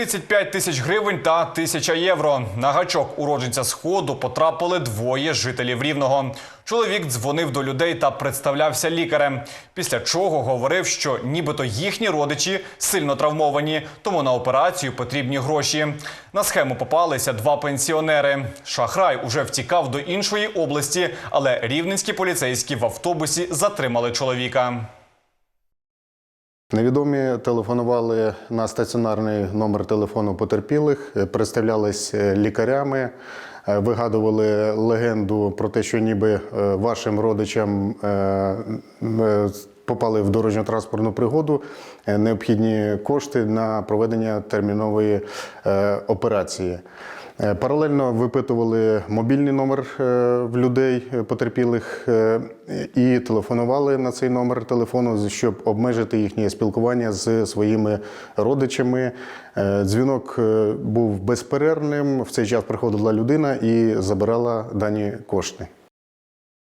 35 тисяч гривень та тисяча євро. На гачок уродженця сходу потрапили двоє жителів рівного. Чоловік дзвонив до людей та представлявся лікарем. Після чого говорив, що нібито їхні родичі сильно травмовані, тому на операцію потрібні гроші. На схему попалися два пенсіонери. Шахрай уже втікав до іншої області, але рівненські поліцейські в автобусі затримали чоловіка. Невідомі телефонували на стаціонарний номер телефону потерпілих, е, представлялись е, лікарями, е, вигадували легенду про те, що ніби вашим родичам попали в дорожньо-транспортну пригоду е, необхідні кошти на проведення термінової е, операції. Е, Паралельно випитували мобільний номер в людей потерпілих і телефонували на цей номер телефону, щоб обмежити їхнє спілкування з своїми родичами. Дзвінок був безперервним. В цей час приходила людина і забирала дані кошти.